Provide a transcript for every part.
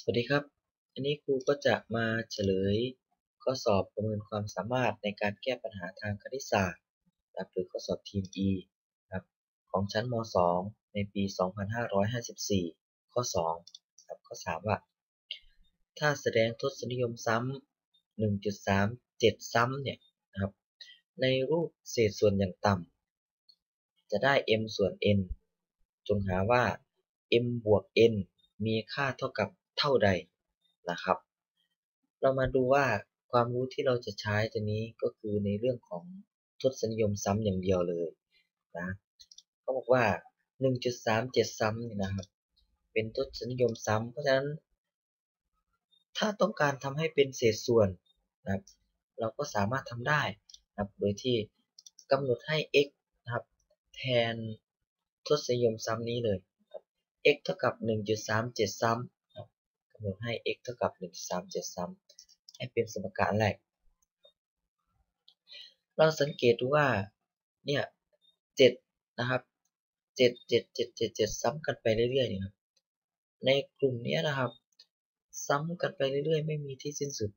สวัสดีครับ อันนี้ครูก็จะมาเฉลยข้อสอบประเมินความสามารถในการแก้ปัญหาทางคณิตศาสตร์นะครับหรือข้อสอบทีม E นะครับของชั้นม .2 ในปี 2554 ข้อ2ครับข้อ3ว่า ถ้าแสดงทศนิยมซ้ำ1.37 ซ้ำเนี่ยนะครับในรูปเศษส่วนอย่างต่ำจะได้ m ส่วน n จงหาว่า m บวก n มีค่าเท่ากับ เท่าใดนะครับ เรามาดูว่าความรู้ที่เราจะใช้ตัวนี้ก็คือในเรื่องของทศนิยมซ้ำอย่างเดียวเลยนะเขาบอกว่า 1.37 ซ้ำนี่นะครับ เป็นทศนิยมซ้ำเพราะฉะนั้น ถ้าต้องการทำให้เป็นเศษส่วนนะครับ เราก็สามารถทำได้นะครับโดยที่กำหนดให้ x นะครับ แทนทศนิยมซ้ำนี้เลย x เท่ากับ 1.37 ซ้ำำหนดให้ x เท่ากับ 1.37ซ้ำให้เป็นสมการแรก เราสังเกตดูว่า เนี่ย 7 นะครับ 7 7 7 7 7 ซ้ำกันไปเรื่อยๆนี่ครับ ในกลุ่มนี้นะครับ ซ้ำกันไปเรื่อยๆ ไม่มีที่สิ้นสุด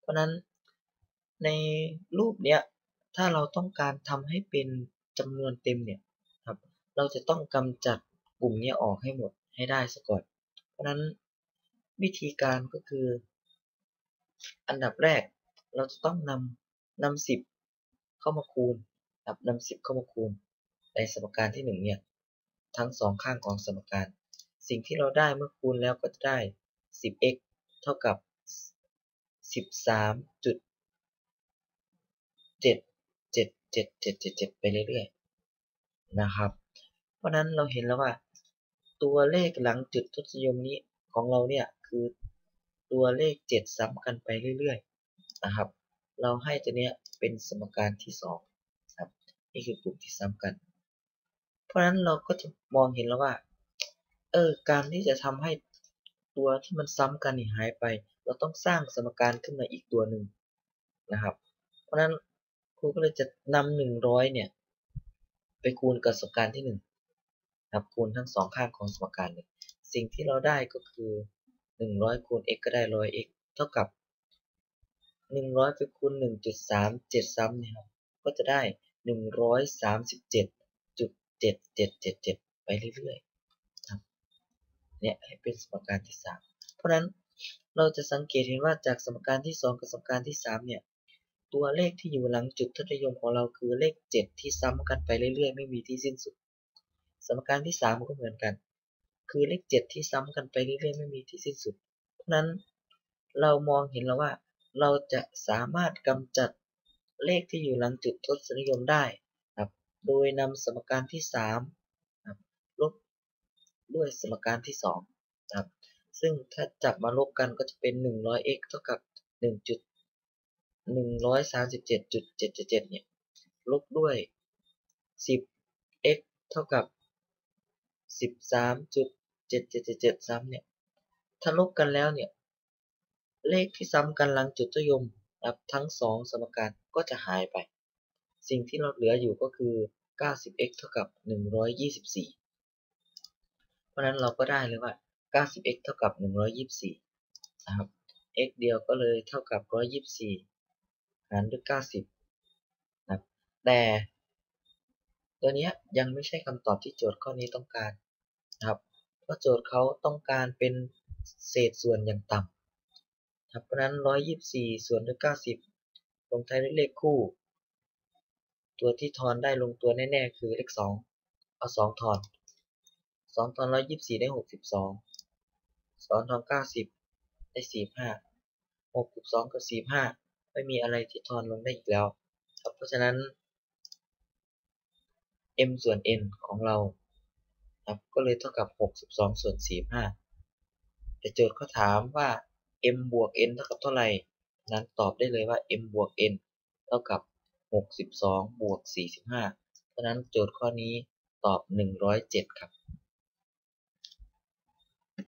เพราะนั้นในรูปเนี้ย ถ้าเราต้องการทำให้เป็นจำนวนเต็มเนี่ยครับ เราจะต้องกำจัดกลุ่มนี้ออกให้หมดให้ได้ซะก่อน เพราะนั้น วิธีการก็คือ อันดับแรกเราจะต้องนำนำสิบเข้ามาคูณครับนำสิบเข้ามาคูณ ในสมการที่หนึ่งเนี่ยทั้งสองข้างของสมการ สิ่งที่เราได้เมื่อคูณแล้วก็จะได้ 10x เท่ากับ 13.77777ไปเรื่อยๆนะครับ เพราะนั้นเราเห็นแล้วว่า ตัวเลขหลังจุดทศนิยมนี้ของเราเนี่ย คือตัวเลข 7 ซ้ำกันไปเรื่อยๆนะครับ เราให้ตัวเนี้ยเป็นสมการที่2ครับนี่คือกลุ่มที่ซ้ำกัน เพราะฉะนั้นเราก็จะมองเห็นแล้วว่าเออการที่จะทำให้ตัวที่มันซ้ำกันนี่หายไป เราต้องสร้างสมการขึ้นมาอีกตัวหนึ่งนะครับ เพราะฉะนั้นครูก็เลยจะนำหนึ่งร้อยเนี่ย ไปคูณกับสมการที่หนึ่งครับคูณทั้งสองข้างของสมการเลยสิ่งที่เราได้ก็คือ 100คูณ x ก็ได้ 100x เท่ากับ100ไปคูณ1.37ซ้ำนี่ยครับ ก็จะได้137.7777ไปเรื่อยๆครับเนี่ยให้เป็นสมการที่3เพราะนั้นเราจะสังเกตเห็นว่าจากสมการที่2กับสมการที่3เนี่ย ตัวเลขที่อยู่หลังจุดทศนิยมของเราคือเลข7ที่ซ้ำกันไปเรื่อยๆ ไม่มีที่สิ้นสุด สมการที่3ก็เหมือนกัน คือเลข7ที่ซ้ำกันไปเรื่อยๆไม่มีที่สิ้นสุด เพราะนั้นเรามองเห็นแล้วว่า เราจะสามารถกำจัดเลขที่อยู่หลังจุดทศนิยมได้ครับโดยนำสมการที่3ครับลบด้วยสมการที่2ครับซึ่งถ้าจับมาลบกันก็จะเป็น 100x เท่ากับ1.137.777 เนี่ย ลบด้วย 10x เท่ากับ 13.7777ซ้ำเนี่ยถ้าลบกันแล้วเนี่ย เลขที่ซ้ำกันหลังจุดทศนิยมครับทั้ง2สมการก็จะหายไป สิ่งที่เราเหลืออยู่ก็คือ 90x เท่ากับ 124 เพราะนั้นเราก็ได้เลยว่า 90x เท่ากับ 124 นะครับ x เดียวก็เลยเท่ากับ 124 หารด้วย 90 นะครับ แต่ตัวนี้ยังไม่ใช่คำตอบที่โจทย์ข้อนี้ต้องการนะครับ เพราะโจทย์เขาต้องการเป็นเศษส่วนอย่างต่ำครับเพราะนั้น 124 ส่วนด้วย 90 ลงท้ายด้วยเลขคู่ ตัวที่ทอนได้ลงตัวแน่ๆ คือเลข 2 เอา 2 ทอน 2 ทอน 124 ได้ 62 2 ทอน 90 ได้ 45 62 กับ 45 ไม่มีอะไรที่ทอนลงได้อีกแล้ว ครับเพราะฉะนั้น m ส่วน n ของเรา ครับก็เลยเท่ากับ 62 ส่วน 45 แต่โจทย์เขาถามว่า m บวก n เท่ากับเท่าไหร่ นั้นตอบได้เลยว่า m บวก n เท่ากับ 62 บวก 45 เพราะนั้นโจทย์ข้อนี้ตอบ 107 ครับ